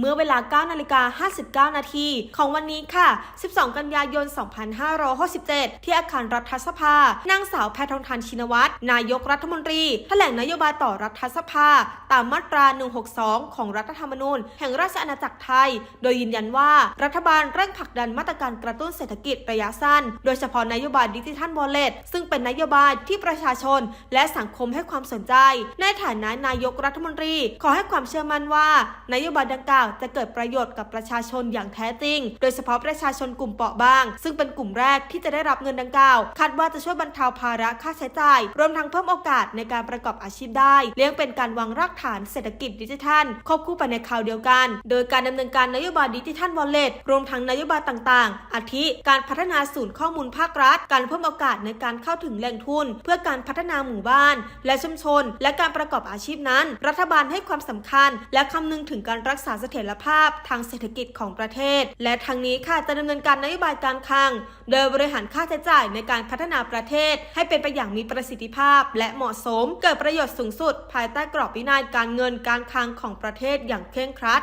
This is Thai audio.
เมื่อเวลา9นาฬิกา59 นาทีของวันนี้ค่ะ 12 กันยายน 2567 ที่อาคารรัฐสภา นางสาวแพทองทานชินวัตร นายกรัฐมนตรีแถลงนโยบายต่อรัฐสภา ตามมาตรา 162 ของรัฐธรรมนูญ แห่งราชอาณาจักรไทย โดยยืนยันว่ารัฐบาลเร่งผลักดันมาตรการกระตุ้นเศรษฐกิจระยะสั้น โดยเฉพาะนโยบายดิจิทัลวอลเล็ตซึ่งเป็นนโยบายที่ประชาชน และสังคมให้ความสนใจ ในฐานะนายกรัฐมนตรี ขอให้ความเชื่อมั่นว่านโยบายดังกล่าวจะเกิดประโยชน์กับประชาชนอย่างแท้จริง โดยเฉพาะประชาชนกลุ่มเปราะบาง ซึ่งเป็นกลุ่มแรกที่จะได้รับเงินดังกล่าว คาดว่าจะช่วยบรรเทาภาระค่าใช้จ่าย รวมทั้งเพิ่มโอกาสในการประกอบอาชีพได้ เลี้ยงเป็นการวางรากฐานเศรษฐกิจดิจิทัลควบคู่ไปในคราวเดียวกัน โดยการดำเนินการนโยบายดิจิทัลวอลเล็ตรวมทั้งนโยบายต่างๆ อาทิ การพัฒนาศูนย์ข้อมูลภาครัฐ การเพิ่มโอกาสในการเข้าถึงแหล่งทุน เพื่อการพัฒนาหมู่บ้าน และชุมชน และการประกอบอาชีพนั้น รัฐบาลให้ความสำคัญ และคำนึงถึงการรักษาเสถียรภาพทางเศรษฐกิจของประเทศ และทางนี้ค่ะจะดำเนินการนโยบายการคลัง โดยบริหารค่าใช้จ่ายในการพัฒนาประเทศ ให้เป็นไปอย่างมีประสิทธิภาพ และเหมาะสม เกิดประโยชน์สูงสุด ภายใต้กรอบวินัยการเงินการคลังของประเทศอย่างเคร่งครัด